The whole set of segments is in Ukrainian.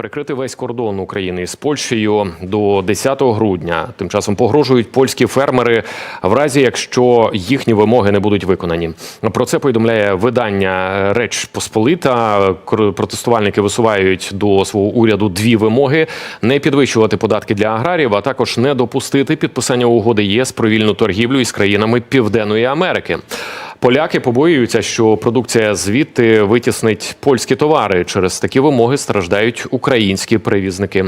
перекрити весь кордон України з Польщею до 10 грудня. Тим часом погрожують польські фермери в разі, якщо їхні вимоги не будуть виконані. Про це повідомляє видання Реч Посполита. Протестувальники висувають до свого уряду дві вимоги: не підвищувати податки для аграріїв, а також не допустити підписання угоди ЄС про вільну торгівлю із країнами Південної Америки. Поляки побоюються, що продукція звідти витіснить польські товари. Через такі вимоги страждають українські перевізники.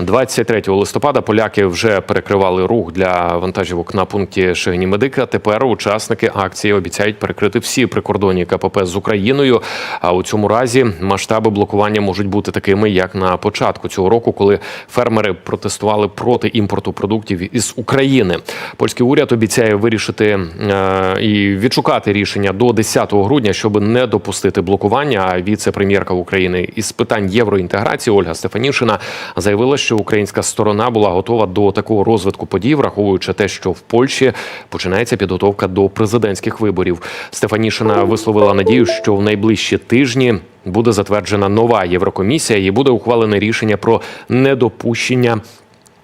23 листопада поляки вже перекривали рух для вантажівок на пункті Шигні Медика. Тепер учасники акції обіцяють перекрити всі прикордонні КПП з Україною. А у цьому разі масштаби блокування можуть бути такими, як на початку цього року, коли фермери протестували проти імпорту продуктів із України. Польський уряд обіцяє вирішити е, і відшукати рішення до 10 грудня, щоб не допустити блокування. А віце-прем'єрка України із питань євроінтеграції Ольга Стефанішина заявила, що українська сторона була готова до такого розвитку подій, враховуючи те, що в Польщі починається підготовка до президентських виборів. Стефанішина висловила надію, що в найближчі тижні. Буде затверджена нова Єврокомісія і буде ухвалене рішення про недопущення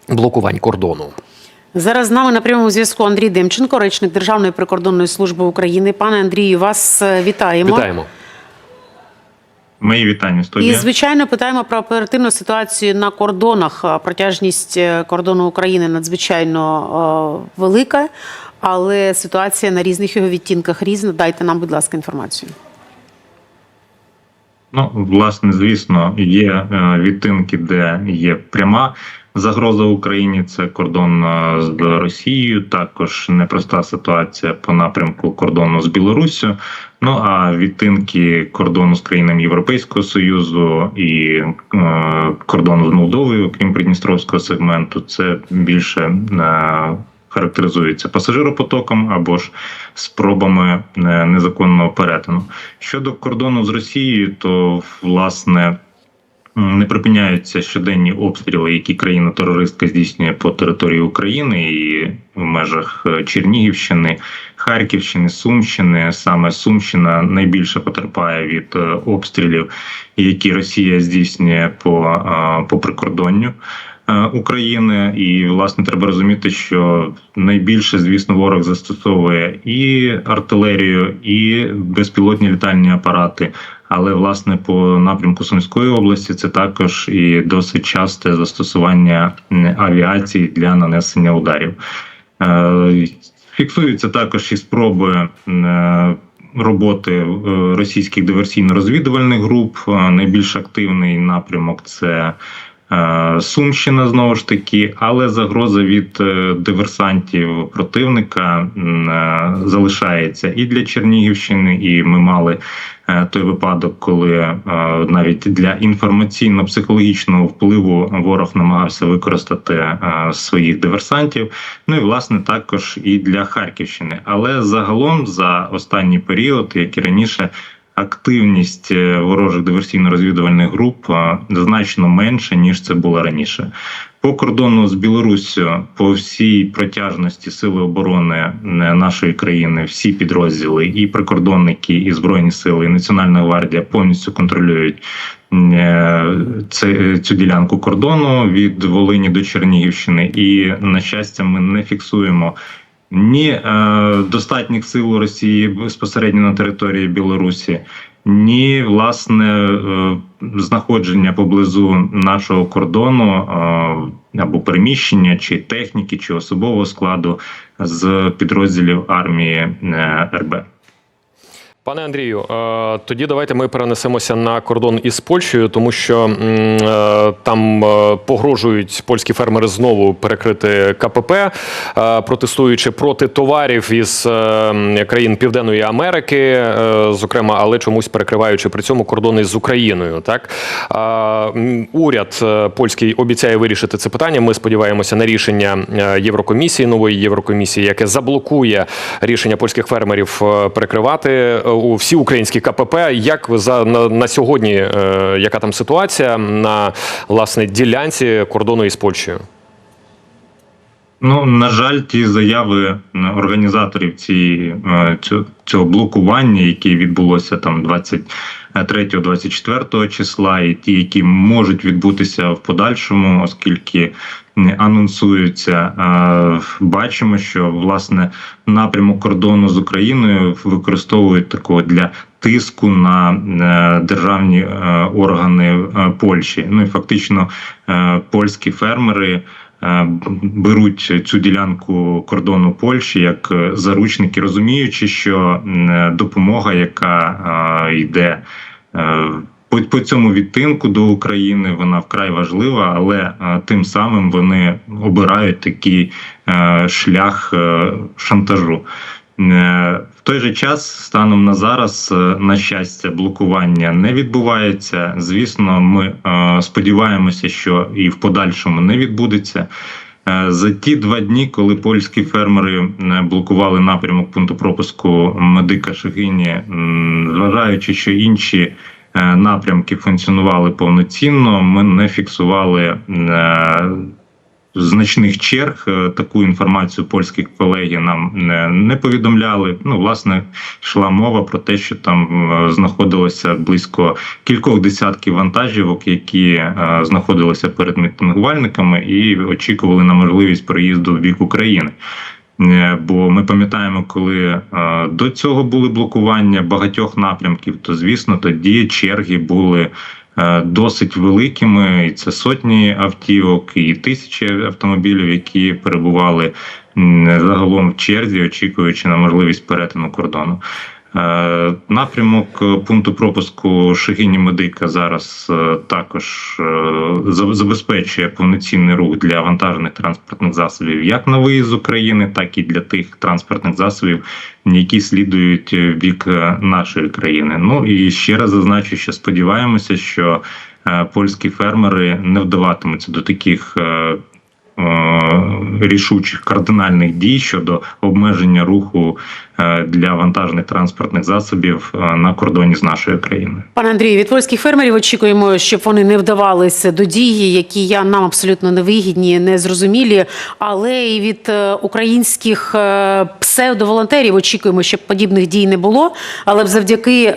блокувань кордону. Зараз з нами на прямому зв'язку Андрій Демченко, речник Державної прикордонної служби України. Пане Андрію, вас е, вітаємо. Вітаємо. Мої вітання І звичайно питаємо про оперативну ситуацію на кордонах. Протяжність е, кордону України надзвичайно е, велика, але ситуація на різних його відтінках різна. Дайте нам, будь ласка, інформацію. Ну, власне, звісно, є е, відтинки, де є пряма загроза Україні. Це кордон е, з Росією. Також непроста ситуація по напрямку кордону з Білоруссю. Ну а відтинки кордону з країнами Європейського союзу і е, кордону з Молдовою, крім Придністровського сегменту, це більше е, характеризується пасажиропотоком або ж спробами незаконного перетину. Щодо кордону з Росією, то власне. Не припиняються щоденні обстріли, які країна-терористка здійснює по території України і в межах е, Чернігівщини, Харківщини, Сумщини. Саме Сумщина найбільше потерпає від е, обстрілів, які Росія здійснює по, е, по прикордонню. України, і власне треба розуміти, що найбільше, звісно, ворог застосовує і артилерію, і безпілотні літальні апарати. Але власне по напрямку Сумської області це також і досить часте застосування авіації для нанесення ударів. Е, Фіксуються також і спроби роботи е, російських диверсійно-розвідувальних груп. Е, Найбільш активний напрямок це Сумщина знову ж таки, але загроза від е, диверсантів противника е, залишається і для Чернігівщини, і ми мали е, той випадок, коли е, навіть для інформаційно-психологічного впливу ворог намагався використати е, своїх диверсантів. Ну і власне також і для Харківщини. Але загалом за останній період, як і раніше. Активність е, ворожих диверсійно-розвідувальних груп значно менше ніж це було раніше. По кордону з Білоруссю по всій протяжності сили оборони е, нашої країни, всі підрозділи, і прикордонники, і збройні сили, і Національна гвардія повністю контролюють е, це, цю ділянку кордону від Волині до Чернігівщини. І на щастя, ми не фіксуємо ні е, достатніх сил Росії безпосередньо на території Білорусі, ні власне е, знаходження поблизу нашого кордону е, або переміщення, чи техніки, чи особового складу з підрозділів армії е, РБ. Пане Андрію, е, тоді давайте ми перенесемося на кордон із Польщею, тому що е, там е, погрожують польські фермери знову перекрити КПП, протестуючи проти товарів із країн Південної Америки, зокрема, але чомусь перекриваючи при цьому кордони з Україною. Так уряд польський обіцяє вирішити це питання. Ми сподіваємося на рішення Єврокомісії, нової Єврокомісії, яке заблокує рішення польських фермерів перекривати всі українські КПП. Як за на, на сьогодні, е, яка там ситуація на власне ділянці кордону із Польщею? Ну, на жаль, ті заяви організаторів цієї, е, цього, блокування, яке відбулося там 23-24 числа, і ті, які можуть відбутися в подальшому, оскільки анонсуються, е, бачимо, що власне напрямок кордону з Україною використовують такого для тиску на е, державні органи Польщі. Ну і фактично польські фермери беруть цю ділянку кордону Польщі як е, заручники, розуміючи, що е, допомога, яка е, йде е, по, цьому відтинку до України, вона вкрай важлива, але е, тим самим вони обирають такий е, шлях е, шантажу. Е, В той же час, станом на зараз, е, на щастя, блокування не відбувається. Звісно, ми е, сподіваємося, що і в подальшому не відбудеться. За ті два дні, коли польські фермери блокували напрямок пункту пропуску медика Шегині, м, зважаючи, що інші напрямки функціонували повноцінно, ми не фіксували значних черг. Е, Таку інформацію польські колеги нам не, повідомляли. Ну, власне, йшла мова про те, що там е, знаходилося близько кількох десятків вантажівок, які е, знаходилися перед мітингувальниками і очікували на можливість переїзду в бік України. Бо ми пам'ятаємо, коли до цього були блокування багатьох напрямків, то звісно тоді черги були досить великими, і це сотні автівок, і тисячі автомобілів, які перебували загалом в черзі, очікуючи на можливість перетину кордону. Е, Напрямок е, пункту пропуску Шегині Медика зараз е, також забезпечує повноцінний рух для вантажних транспортних засобів як на виїзд з України, так і для тих транспортних засобів, які слідують бік нашої країни. Ну і ще раз зазначу, що сподіваємося, що польські фермери не вдаватимуться до таких. Рішучих кардинальних дій щодо обмеження руху для вантажних транспортних засобів е, на кордоні з нашою країною. Пане Андрію, від польських фермерів очікуємо, щоб вони не вдавалися до дії, які я нам абсолютно невигідні, незрозумілі. Але і від е, українських е, псевдоволонтерів очікуємо, щоб подібних дій не було. Але завдяки е,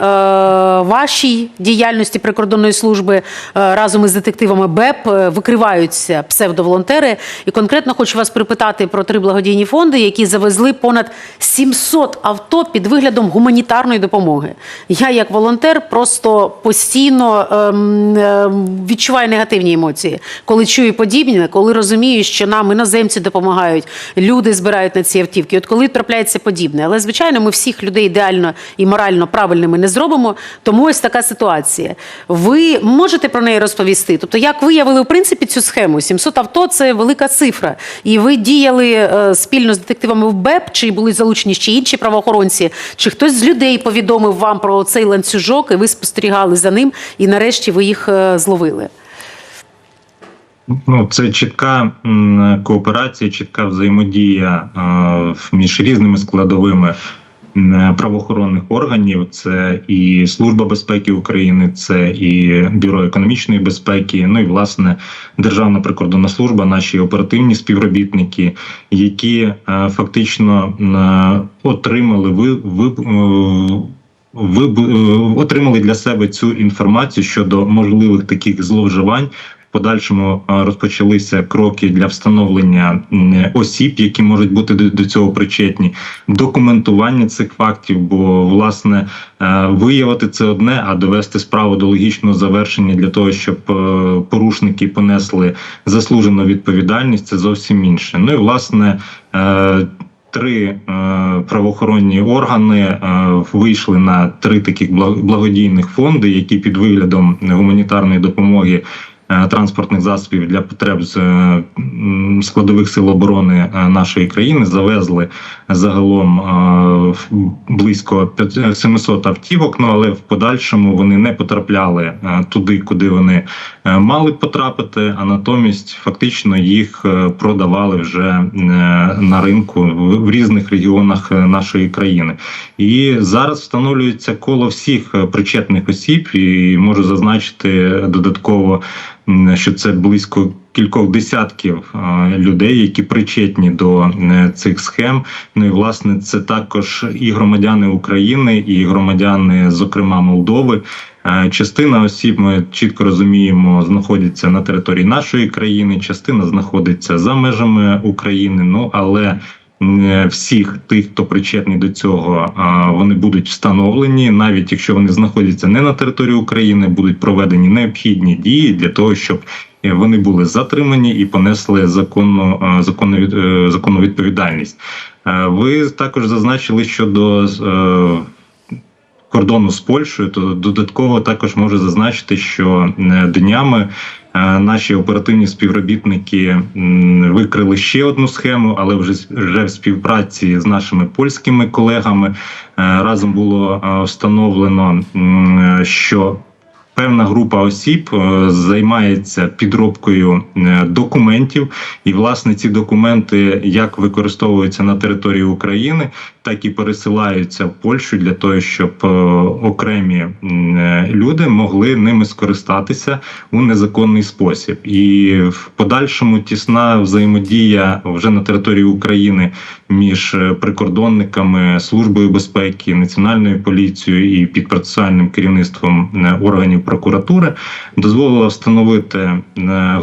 вашій діяльності прикордонної служби е, разом із детективами БЕП е, викриваються псевдоволонтери. І конкретно хочу вас припитати про три благодійні фонди, які завезли понад 700 авто під виглядом гуманітарної допомоги. Я, як волонтер, просто постійно ем, ем, відчуваю негативні емоції, коли чую подібне, коли розумію, що нам іноземці допомагають, люди збирають на ці автівки. От коли трапляється подібне, але звичайно, ми всіх людей ідеально і морально правильними не зробимо. Тому ось така ситуація. Ви можете про неї розповісти? Тобто, як виявили в принципі цю схему? 700 авто це велика цифра, і ви діяли е, спільно з детективами в БЕП, чи були залучені ще інші правоохоронці, чи хтось з людей повідомив вам про цей ланцюжок, і ви спостерігали за ним, і нарешті ви їх е, зловили? Ну, це чітка кооперація, чітка взаємодія е, між різними складовими правоохоронних органів. Це і Служба безпеки України, це і Бюро економічної безпеки. Ну і власне Державна прикордонна служба, наші оперативні співробітники, які е, фактично е, отримали ви, ви е, отримали для себе цю інформацію щодо можливих таких зловживань. Подальшому е, розпочалися кроки для встановлення осіб, які можуть бути до, цього причетні, документування цих фактів. Бо власне е, виявити це одне, а довести справу до логічного завершення для того, щоб е, порушники понесли заслужену відповідальність, це зовсім інше. Ну і власне. Три правоохоронні органи вийшли на три таких бла- благодійних фонди, які під виглядом гуманітарної допомоги транспортних засобів для потреб е, складових сил оборони е, нашої країни завезли загалом е, близько 500 700 автівок. Ну але в подальшому вони не потрапляли е, туди, куди вони е, мали потрапити, а натомість фактично їх е, продавали вже е, на ринку в різних регіонах е, нашої країни. І зараз встановлюється коло всіх е, причетних осіб, і можу зазначити додатково що це близько кількох десятків людей, які причетні до цих схем. Ну і власне це також і громадяни України, і громадяни, зокрема Молдови. Частина осіб ми чітко розуміємо, знаходиться на території нашої країни, частина знаходиться за межами України. Ну але всіх тих, хто причетний до цього, е, вони будуть встановлені, навіть якщо вони знаходяться не на території України, будуть проведені необхідні дії для того, щоб е, вони були затримані і понесли законну е, законну е, законну відповідальність. Е, Ви також зазначили щодо е, кордону з Польщею, то додатково також можу зазначити, що е, днями е, наші оперативні співробітники викрили ще одну схему, але вже вже в співпраці з нашими польськими колегами е, разом було встановлено, що Певна група осіб е, займається підробкою е, документів, і власне ці документи як використовуються на території України, так і пересилаються в Польщу для того, щоб е, окремі люди могли ними скористатися у незаконний спосіб. І в подальшому тісна взаємодія вже на території України між е, прикордонниками, службою безпеки, національною поліцією і під процесуальним керівництвом е, органів прокуратури дозволила встановити е,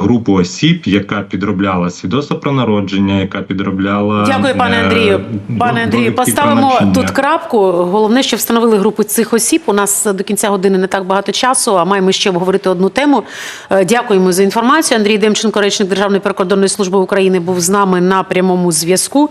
групу осіб, яка підробляла свідоцтво про народження, яка підробляла Дякую, пане Андрію. Пане Андрію, поставимо тут крапку. Головне, що встановили групу цих осіб. У нас до кінця години не так багато часу, а маємо ще обговорити одну тему. Дякуємо за інформацію. Андрій Демченко, речник Державної прикордонної служби України, був з нами на прямому зв'язку.